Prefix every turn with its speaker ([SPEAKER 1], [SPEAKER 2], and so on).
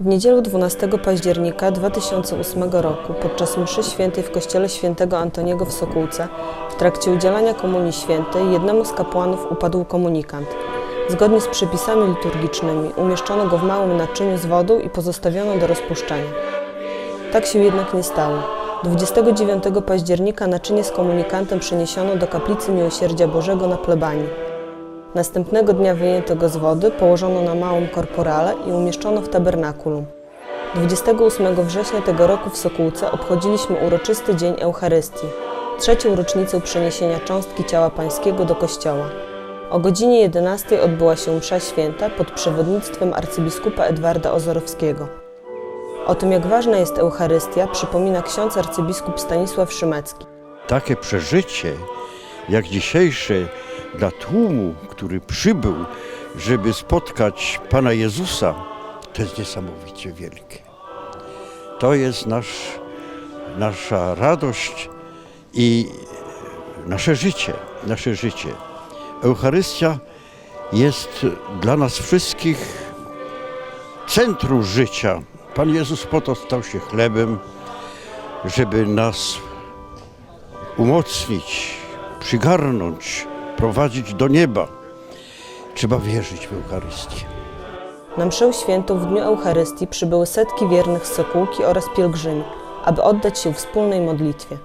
[SPEAKER 1] W niedzielę 12 października 2008 roku podczas mszy świętej w kościele świętego Antoniego w Sokółce w trakcie udzielania komunii świętej jednemu z kapłanów upadł komunikant. Zgodnie z przepisami liturgicznymi umieszczono go w małym naczyniu z wodą i pozostawiono do rozpuszczenia. Tak się jednak nie stało. 29 października naczynie z komunikantem przeniesiono do kaplicy Miłosierdzia Bożego na plebanii. Następnego dnia wyjęto go z wody, położono na małym korporale i umieszczono w tabernakulum. 28 września tego roku w Sokółce obchodziliśmy uroczysty Dzień Eucharystii, trzecią rocznicę przeniesienia cząstki ciała pańskiego do kościoła. O godzinie 11 odbyła się msza święta pod przewodnictwem arcybiskupa Edwarda Ozorowskiego. O tym, jak ważna jest Eucharystia, przypomina ksiądz arcybiskup Stanisław Szymecki.
[SPEAKER 2] takie przeżycie, jak dzisiejsze dla tłumu, który przybył, żeby spotkać Pana Jezusa, to jest niesamowicie wielkie. To jest nasz, nasza radość i nasze życie, nasze życie. Eucharystia jest dla nas wszystkich centrum życia. Pan Jezus po to stał się chlebem, żeby nas umocnić, przygarnąć, prowadzić do nieba. Trzeba wierzyć w Eucharystię.
[SPEAKER 1] Na mszę świętą w dniu Eucharystii przybyły setki wiernych z Sokółki oraz pielgrzymi, aby oddać się wspólnej modlitwie.